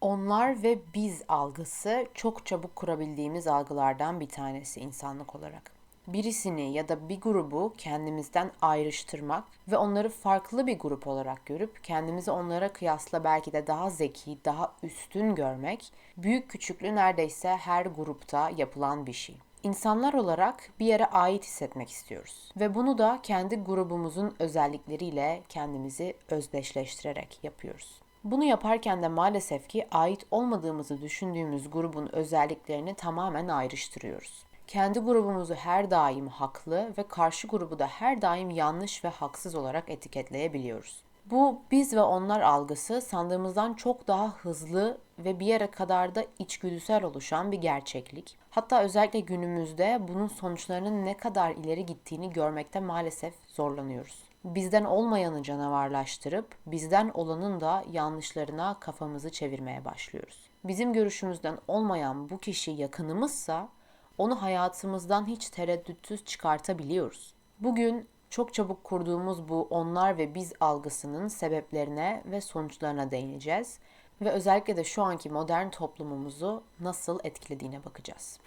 Onlar ve biz algısı çok çabuk kurabildiğimiz algılardan bir tanesi insanlık olarak. Birisini ya da bir grubu kendimizden ayrıştırmak ve onları farklı bir grup olarak görüp kendimizi onlara kıyasla belki de daha zeki, daha üstün görmek büyük küçüklü neredeyse her grupta yapılan bir şey. İnsanlar olarak bir yere ait hissetmek istiyoruz ve bunu da kendi grubumuzun özellikleriyle kendimizi özdeşleştirerek yapıyoruz. Bunu yaparken de maalesef ki ait olmadığımızı düşündüğümüz grubun özelliklerini tamamen ayrıştırıyoruz. Kendi grubumuzu her daim haklı ve karşı grubu da her daim yanlış ve haksız olarak etiketleyebiliyoruz. Bu biz ve onlar algısı sandığımızdan çok daha hızlı ve bir yere kadar da içgüdüsel oluşan bir gerçeklik. Hatta özellikle günümüzde bunun sonuçlarının ne kadar ileri gittiğini görmekte maalesef zorlanıyoruz bizden olmayanı canavarlaştırıp bizden olanın da yanlışlarına kafamızı çevirmeye başlıyoruz. Bizim görüşümüzden olmayan bu kişi yakınımızsa onu hayatımızdan hiç tereddütsüz çıkartabiliyoruz. Bugün çok çabuk kurduğumuz bu onlar ve biz algısının sebeplerine ve sonuçlarına değineceğiz ve özellikle de şu anki modern toplumumuzu nasıl etkilediğine bakacağız.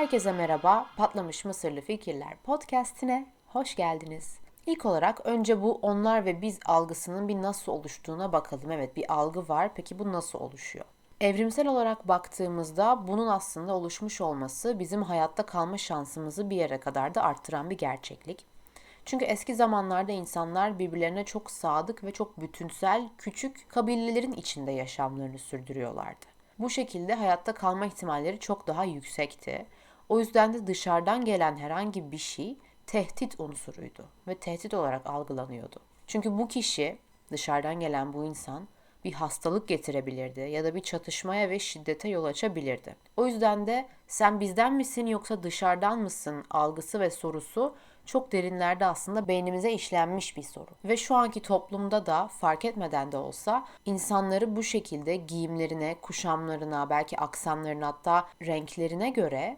Herkese merhaba. Patlamış Mısırlı Fikirler podcast'ine hoş geldiniz. İlk olarak önce bu onlar ve biz algısının bir nasıl oluştuğuna bakalım. Evet bir algı var. Peki bu nasıl oluşuyor? Evrimsel olarak baktığımızda bunun aslında oluşmuş olması bizim hayatta kalma şansımızı bir yere kadar da arttıran bir gerçeklik. Çünkü eski zamanlarda insanlar birbirlerine çok sadık ve çok bütünsel küçük kabilelerin içinde yaşamlarını sürdürüyorlardı. Bu şekilde hayatta kalma ihtimalleri çok daha yüksekti. O yüzden de dışarıdan gelen herhangi bir şey tehdit unsuruydu ve tehdit olarak algılanıyordu. Çünkü bu kişi, dışarıdan gelen bu insan bir hastalık getirebilirdi ya da bir çatışmaya ve şiddete yol açabilirdi. O yüzden de sen bizden misin yoksa dışarıdan mısın algısı ve sorusu çok derinlerde aslında beynimize işlenmiş bir soru. Ve şu anki toplumda da fark etmeden de olsa insanları bu şekilde giyimlerine, kuşamlarına, belki aksanlarına hatta renklerine göre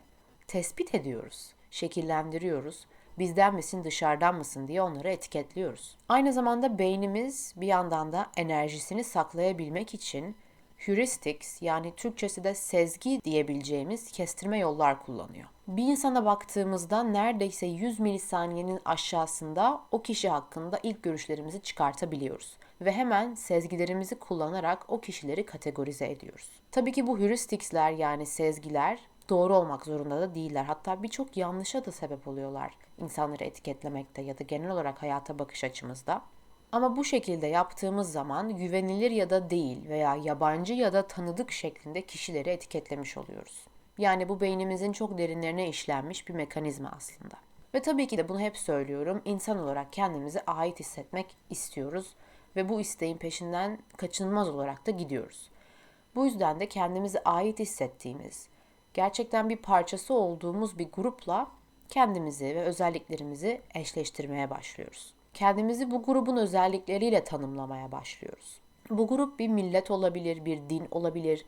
tespit ediyoruz, şekillendiriyoruz. Bizden misin, dışarıdan mısın diye onları etiketliyoruz. Aynı zamanda beynimiz bir yandan da enerjisini saklayabilmek için heuristics yani Türkçesi de sezgi diyebileceğimiz kestirme yollar kullanıyor. Bir insana baktığımızda neredeyse 100 milisaniyenin aşağısında o kişi hakkında ilk görüşlerimizi çıkartabiliyoruz ve hemen sezgilerimizi kullanarak o kişileri kategorize ediyoruz. Tabii ki bu heuristicsler yani sezgiler doğru olmak zorunda da değiller. Hatta birçok yanlışa da sebep oluyorlar insanları etiketlemekte ya da genel olarak hayata bakış açımızda. Ama bu şekilde yaptığımız zaman güvenilir ya da değil veya yabancı ya da tanıdık şeklinde kişileri etiketlemiş oluyoruz. Yani bu beynimizin çok derinlerine işlenmiş bir mekanizma aslında. Ve tabii ki de bunu hep söylüyorum. İnsan olarak kendimizi ait hissetmek istiyoruz ve bu isteğin peşinden kaçınılmaz olarak da gidiyoruz. Bu yüzden de kendimizi ait hissettiğimiz, gerçekten bir parçası olduğumuz bir grupla kendimizi ve özelliklerimizi eşleştirmeye başlıyoruz. Kendimizi bu grubun özellikleriyle tanımlamaya başlıyoruz. Bu grup bir millet olabilir, bir din olabilir,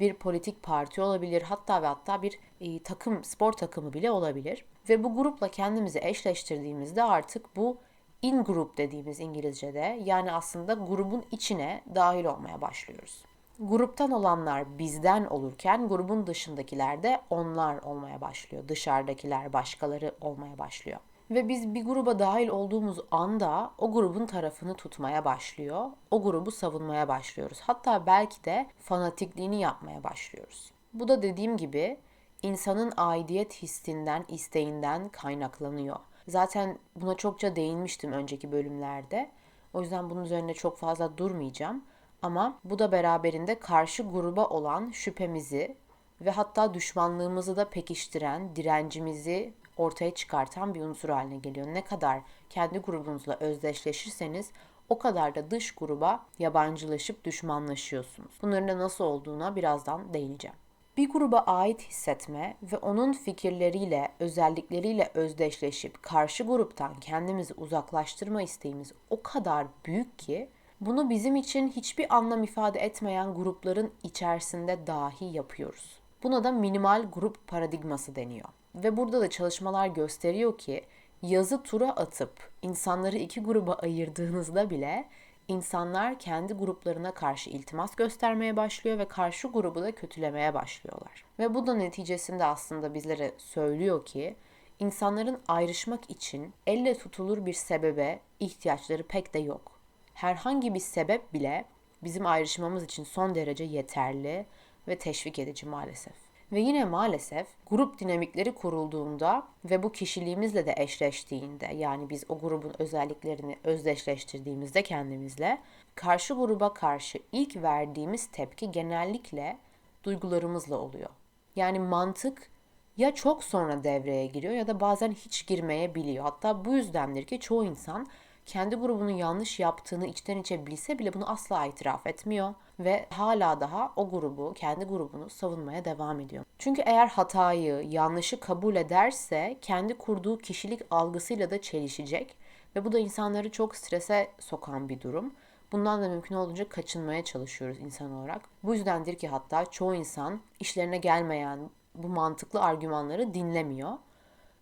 bir politik parti olabilir, hatta ve hatta bir e, takım, spor takımı bile olabilir. Ve bu grupla kendimizi eşleştirdiğimizde artık bu in group dediğimiz İngilizce'de yani aslında grubun içine dahil olmaya başlıyoruz. Gruptan olanlar bizden olurken grubun dışındakiler de onlar olmaya başlıyor. Dışarıdakiler başkaları olmaya başlıyor. Ve biz bir gruba dahil olduğumuz anda o grubun tarafını tutmaya başlıyor. O grubu savunmaya başlıyoruz. Hatta belki de fanatikliğini yapmaya başlıyoruz. Bu da dediğim gibi insanın aidiyet hissinden, isteğinden kaynaklanıyor. Zaten buna çokça değinmiştim önceki bölümlerde. O yüzden bunun üzerine çok fazla durmayacağım. Ama bu da beraberinde karşı gruba olan şüphemizi ve hatta düşmanlığımızı da pekiştiren, direncimizi ortaya çıkartan bir unsur haline geliyor. Ne kadar kendi grubunuzla özdeşleşirseniz o kadar da dış gruba yabancılaşıp düşmanlaşıyorsunuz. Bunların da nasıl olduğuna birazdan değineceğim. Bir gruba ait hissetme ve onun fikirleriyle, özellikleriyle özdeşleşip karşı gruptan kendimizi uzaklaştırma isteğimiz o kadar büyük ki Bunu bizim için hiçbir anlam ifade etmeyen grupların içerisinde dahi yapıyoruz. Buna da minimal grup paradigması deniyor. Ve burada da çalışmalar gösteriyor ki yazı tura atıp insanları iki gruba ayırdığınızda bile insanlar kendi gruplarına karşı iltimas göstermeye başlıyor ve karşı grubu da kötülemeye başlıyorlar. Ve bu da neticesinde aslında bizlere söylüyor ki insanların ayrışmak için elle tutulur bir sebebe ihtiyaçları pek de yok. Herhangi bir sebep bile bizim ayrışmamız için son derece yeterli ve teşvik edici maalesef. Ve yine maalesef grup dinamikleri kurulduğunda ve bu kişiliğimizle de eşleştiğinde yani biz o grubun özelliklerini özdeşleştirdiğimizde kendimizle karşı gruba karşı ilk verdiğimiz tepki genellikle duygularımızla oluyor. Yani mantık ya çok sonra devreye giriyor ya da bazen hiç girmeyebiliyor. Hatta bu yüzdendir ki çoğu insan kendi grubunun yanlış yaptığını içten içe bilse bile bunu asla itiraf etmiyor ve hala daha o grubu, kendi grubunu savunmaya devam ediyor. Çünkü eğer hatayı, yanlışı kabul ederse kendi kurduğu kişilik algısıyla da çelişecek ve bu da insanları çok strese sokan bir durum. Bundan da mümkün olduğunca kaçınmaya çalışıyoruz insan olarak. Bu yüzdendir ki hatta çoğu insan işlerine gelmeyen bu mantıklı argümanları dinlemiyor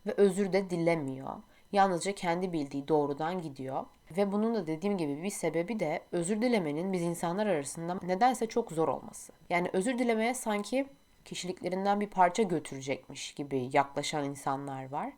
ve özür de dilemiyor. Yalnızca kendi bildiği doğrudan gidiyor. Ve bunun da dediğim gibi bir sebebi de özür dilemenin biz insanlar arasında nedense çok zor olması. Yani özür dilemeye sanki kişiliklerinden bir parça götürecekmiş gibi yaklaşan insanlar var.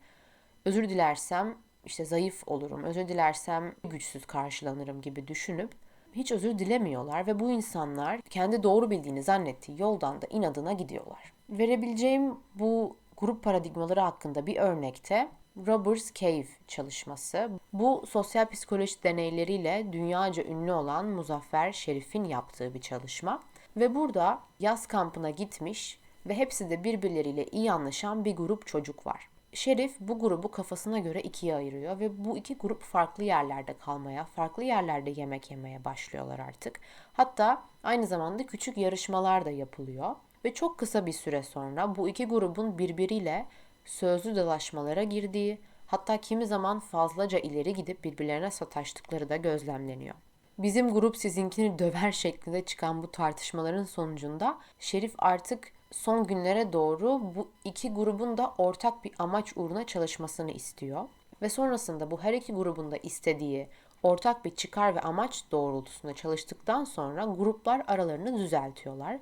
Özür dilersem işte zayıf olurum, özür dilersem güçsüz karşılanırım gibi düşünüp hiç özür dilemiyorlar ve bu insanlar kendi doğru bildiğini zannettiği yoldan da inadına gidiyorlar. Verebileceğim bu grup paradigmaları hakkında bir örnekte Robbers Cave çalışması. Bu sosyal psikoloji deneyleriyle dünyaca ünlü olan Muzaffer Şerif'in yaptığı bir çalışma. Ve burada yaz kampına gitmiş ve hepsi de birbirleriyle iyi anlaşan bir grup çocuk var. Şerif bu grubu kafasına göre ikiye ayırıyor ve bu iki grup farklı yerlerde kalmaya, farklı yerlerde yemek yemeye başlıyorlar artık. Hatta aynı zamanda küçük yarışmalar da yapılıyor ve çok kısa bir süre sonra bu iki grubun birbiriyle sözlü dalaşmalara girdiği, hatta kimi zaman fazlaca ileri gidip birbirlerine sataştıkları da gözlemleniyor. Bizim grup sizinkini döver şeklinde çıkan bu tartışmaların sonucunda Şerif artık son günlere doğru bu iki grubun da ortak bir amaç uğruna çalışmasını istiyor. Ve sonrasında bu her iki grubun da istediği ortak bir çıkar ve amaç doğrultusunda çalıştıktan sonra gruplar aralarını düzeltiyorlar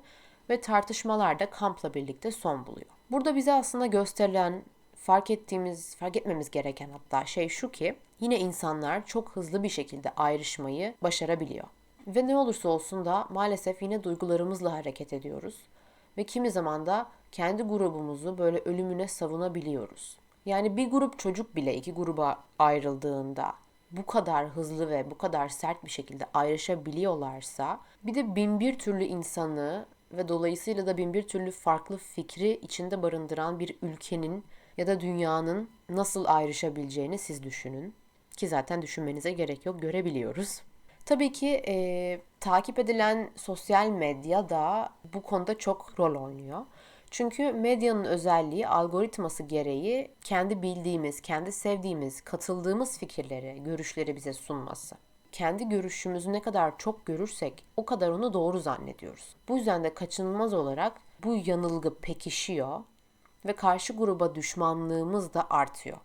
ve tartışmalar da kampla birlikte son buluyor. Burada bize aslında gösterilen fark ettiğimiz, fark etmemiz gereken hatta şey şu ki yine insanlar çok hızlı bir şekilde ayrışmayı başarabiliyor. Ve ne olursa olsun da maalesef yine duygularımızla hareket ediyoruz. Ve kimi zaman da kendi grubumuzu böyle ölümüne savunabiliyoruz. Yani bir grup çocuk bile iki gruba ayrıldığında bu kadar hızlı ve bu kadar sert bir şekilde ayrışabiliyorlarsa bir de bin bir türlü insanı ve dolayısıyla da bin bir türlü farklı fikri içinde barındıran bir ülkenin ya da dünyanın nasıl ayrışabileceğini siz düşünün. Ki zaten düşünmenize gerek yok, görebiliyoruz. Tabii ki e, takip edilen sosyal medya da bu konuda çok rol oynuyor. Çünkü medyanın özelliği algoritması gereği kendi bildiğimiz, kendi sevdiğimiz, katıldığımız fikirleri, görüşleri bize sunması kendi görüşümüzü ne kadar çok görürsek o kadar onu doğru zannediyoruz. Bu yüzden de kaçınılmaz olarak bu yanılgı pekişiyor ve karşı gruba düşmanlığımız da artıyor.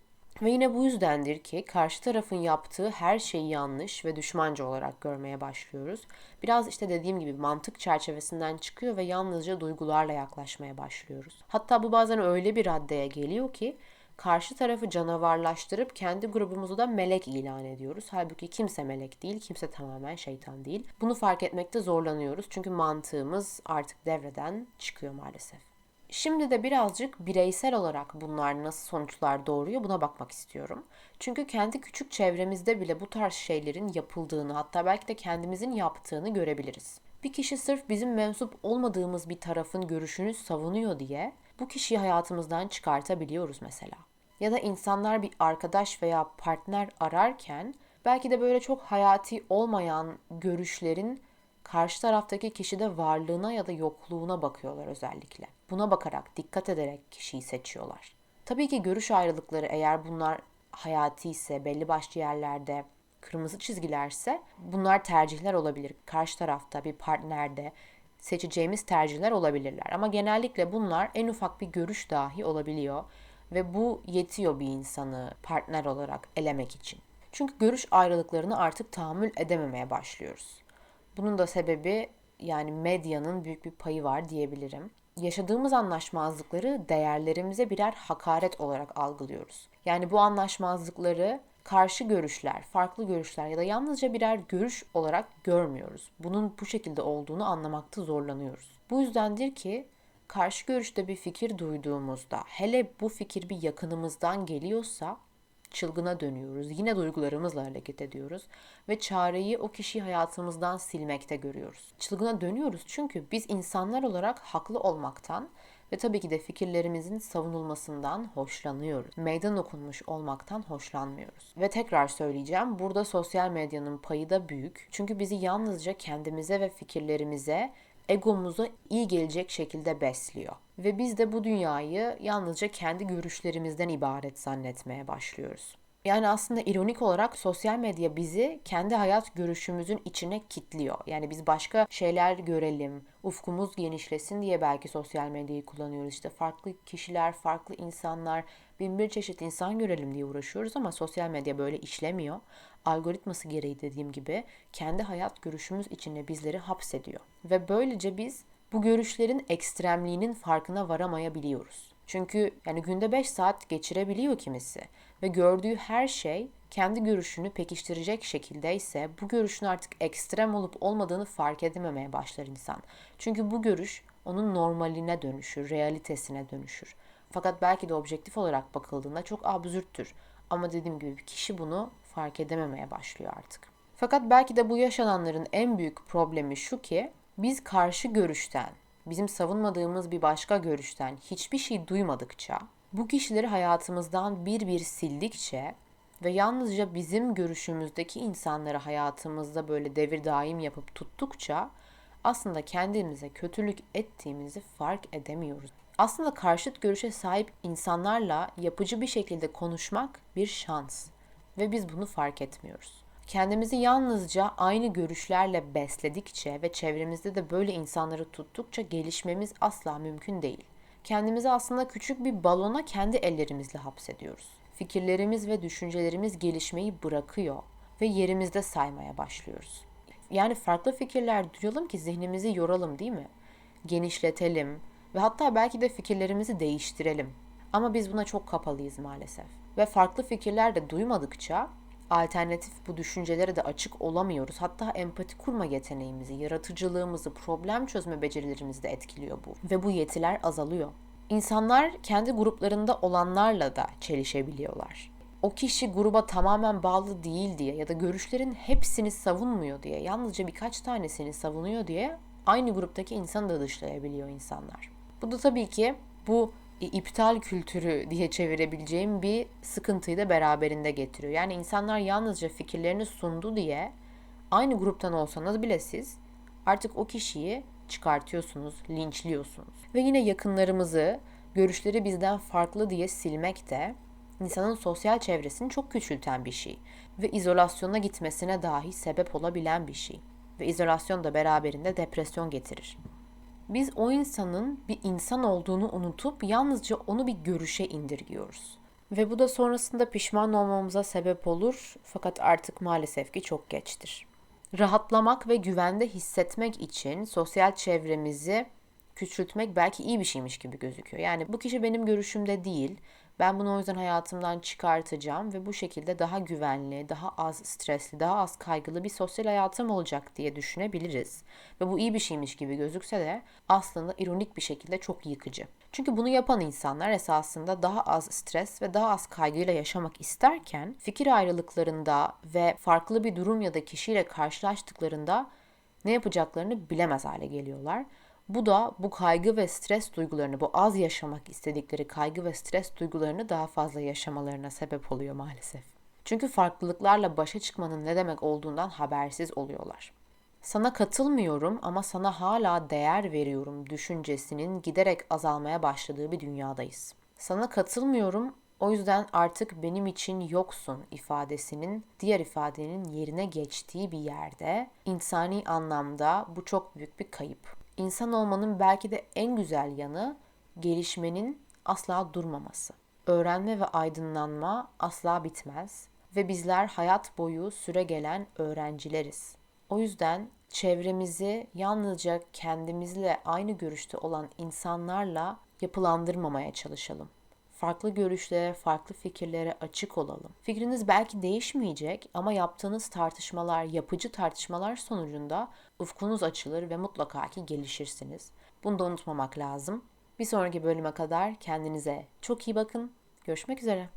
Ve yine bu yüzdendir ki karşı tarafın yaptığı her şeyi yanlış ve düşmanca olarak görmeye başlıyoruz. Biraz işte dediğim gibi mantık çerçevesinden çıkıyor ve yalnızca duygularla yaklaşmaya başlıyoruz. Hatta bu bazen öyle bir raddeye geliyor ki karşı tarafı canavarlaştırıp kendi grubumuzu da melek ilan ediyoruz. Halbuki kimse melek değil, kimse tamamen şeytan değil. Bunu fark etmekte zorlanıyoruz çünkü mantığımız artık devreden çıkıyor maalesef. Şimdi de birazcık bireysel olarak bunlar nasıl sonuçlar doğuruyor buna bakmak istiyorum. Çünkü kendi küçük çevremizde bile bu tarz şeylerin yapıldığını hatta belki de kendimizin yaptığını görebiliriz. Bir kişi sırf bizim mensup olmadığımız bir tarafın görüşünü savunuyor diye bu kişiyi hayatımızdan çıkartabiliyoruz mesela. Ya da insanlar bir arkadaş veya partner ararken belki de böyle çok hayati olmayan görüşlerin karşı taraftaki kişide varlığına ya da yokluğuna bakıyorlar özellikle. Buna bakarak, dikkat ederek kişiyi seçiyorlar. Tabii ki görüş ayrılıkları eğer bunlar hayati ise belli başlı yerlerde kırmızı çizgilerse bunlar tercihler olabilir. Karşı tarafta bir partnerde seçeceğimiz tercihler olabilirler. Ama genellikle bunlar en ufak bir görüş dahi olabiliyor ve bu yetiyor bir insanı partner olarak elemek için. Çünkü görüş ayrılıklarını artık tahammül edememeye başlıyoruz. Bunun da sebebi yani medyanın büyük bir payı var diyebilirim. Yaşadığımız anlaşmazlıkları değerlerimize birer hakaret olarak algılıyoruz. Yani bu anlaşmazlıkları karşı görüşler, farklı görüşler ya da yalnızca birer görüş olarak görmüyoruz. Bunun bu şekilde olduğunu anlamakta zorlanıyoruz. Bu yüzdendir ki karşı görüşte bir fikir duyduğumuzda hele bu fikir bir yakınımızdan geliyorsa çılgına dönüyoruz. Yine duygularımızla hareket ediyoruz ve çareyi o kişiyi hayatımızdan silmekte görüyoruz. Çılgına dönüyoruz çünkü biz insanlar olarak haklı olmaktan ve tabii ki de fikirlerimizin savunulmasından hoşlanıyoruz. Meydan okunmuş olmaktan hoşlanmıyoruz. Ve tekrar söyleyeceğim, burada sosyal medyanın payı da büyük. Çünkü bizi yalnızca kendimize ve fikirlerimize egomuza iyi gelecek şekilde besliyor. Ve biz de bu dünyayı yalnızca kendi görüşlerimizden ibaret zannetmeye başlıyoruz. Yani aslında ironik olarak sosyal medya bizi kendi hayat görüşümüzün içine kitliyor. Yani biz başka şeyler görelim, ufkumuz genişlesin diye belki sosyal medyayı kullanıyoruz. İşte farklı kişiler, farklı insanlar, bin bir çeşit insan görelim diye uğraşıyoruz ama sosyal medya böyle işlemiyor. Algoritması gereği dediğim gibi kendi hayat görüşümüz içinde bizleri hapsediyor. Ve böylece biz bu görüşlerin ekstremliğinin farkına varamayabiliyoruz. Çünkü yani günde 5 saat geçirebiliyor kimisi ve gördüğü her şey kendi görüşünü pekiştirecek şekilde ise bu görüşün artık ekstrem olup olmadığını fark edememeye başlar insan. Çünkü bu görüş onun normaline dönüşür, realitesine dönüşür. Fakat belki de objektif olarak bakıldığında çok absürttür. Ama dediğim gibi kişi bunu fark edememeye başlıyor artık. Fakat belki de bu yaşananların en büyük problemi şu ki biz karşı görüşten, bizim savunmadığımız bir başka görüşten hiçbir şey duymadıkça, bu kişileri hayatımızdan bir bir sildikçe ve yalnızca bizim görüşümüzdeki insanları hayatımızda böyle devir daim yapıp tuttukça aslında kendimize kötülük ettiğimizi fark edemiyoruz. Aslında karşıt görüşe sahip insanlarla yapıcı bir şekilde konuşmak bir şans ve biz bunu fark etmiyoruz. Kendimizi yalnızca aynı görüşlerle besledikçe ve çevremizde de böyle insanları tuttukça gelişmemiz asla mümkün değil. Kendimizi aslında küçük bir balona kendi ellerimizle hapsediyoruz. Fikirlerimiz ve düşüncelerimiz gelişmeyi bırakıyor ve yerimizde saymaya başlıyoruz. Yani farklı fikirler duyalım ki zihnimizi yoralım değil mi? Genişletelim ve hatta belki de fikirlerimizi değiştirelim. Ama biz buna çok kapalıyız maalesef. Ve farklı fikirler de duymadıkça alternatif bu düşüncelere de açık olamıyoruz. Hatta empati kurma yeteneğimizi, yaratıcılığımızı, problem çözme becerilerimizi de etkiliyor bu. Ve bu yetiler azalıyor. İnsanlar kendi gruplarında olanlarla da çelişebiliyorlar. O kişi gruba tamamen bağlı değil diye ya da görüşlerin hepsini savunmuyor diye, yalnızca birkaç tanesini savunuyor diye aynı gruptaki insanı da dışlayabiliyor insanlar. Bu da tabii ki bu iptal kültürü diye çevirebileceğim bir sıkıntıyı da beraberinde getiriyor. Yani insanlar yalnızca fikirlerini sundu diye aynı gruptan olsanız bile siz artık o kişiyi çıkartıyorsunuz, linçliyorsunuz. Ve yine yakınlarımızı görüşleri bizden farklı diye silmek de insanın sosyal çevresini çok küçülten bir şey ve izolasyona gitmesine dahi sebep olabilen bir şey. Ve izolasyon da beraberinde depresyon getirir. Biz o insanın bir insan olduğunu unutup yalnızca onu bir görüşe indirgiyoruz. Ve bu da sonrasında pişman olmamıza sebep olur fakat artık maalesef ki çok geçtir. Rahatlamak ve güvende hissetmek için sosyal çevremizi küçültmek belki iyi bir şeymiş gibi gözüküyor. Yani bu kişi benim görüşümde değil ben bunu o yüzden hayatımdan çıkartacağım ve bu şekilde daha güvenli, daha az stresli, daha az kaygılı bir sosyal hayatım olacak diye düşünebiliriz. Ve bu iyi bir şeymiş gibi gözükse de aslında ironik bir şekilde çok yıkıcı. Çünkü bunu yapan insanlar esasında daha az stres ve daha az kaygıyla yaşamak isterken fikir ayrılıklarında ve farklı bir durum ya da kişiyle karşılaştıklarında ne yapacaklarını bilemez hale geliyorlar bu da bu kaygı ve stres duygularını, bu az yaşamak istedikleri kaygı ve stres duygularını daha fazla yaşamalarına sebep oluyor maalesef. Çünkü farklılıklarla başa çıkmanın ne demek olduğundan habersiz oluyorlar. Sana katılmıyorum ama sana hala değer veriyorum düşüncesinin giderek azalmaya başladığı bir dünyadayız. Sana katılmıyorum O yüzden artık benim için yoksun ifadesinin diğer ifadenin yerine geçtiği bir yerde insani anlamda bu çok büyük bir kayıp. İnsan olmanın belki de en güzel yanı gelişmenin asla durmaması. Öğrenme ve aydınlanma asla bitmez ve bizler hayat boyu süre gelen öğrencileriz. O yüzden çevremizi yalnızca kendimizle aynı görüşte olan insanlarla yapılandırmamaya çalışalım. Farklı görüşlere, farklı fikirlere açık olalım. Fikriniz belki değişmeyecek ama yaptığınız tartışmalar, yapıcı tartışmalar sonucunda ufkunuz açılır ve mutlaka ki gelişirsiniz. Bunu da unutmamak lazım. Bir sonraki bölüme kadar kendinize çok iyi bakın. Görüşmek üzere.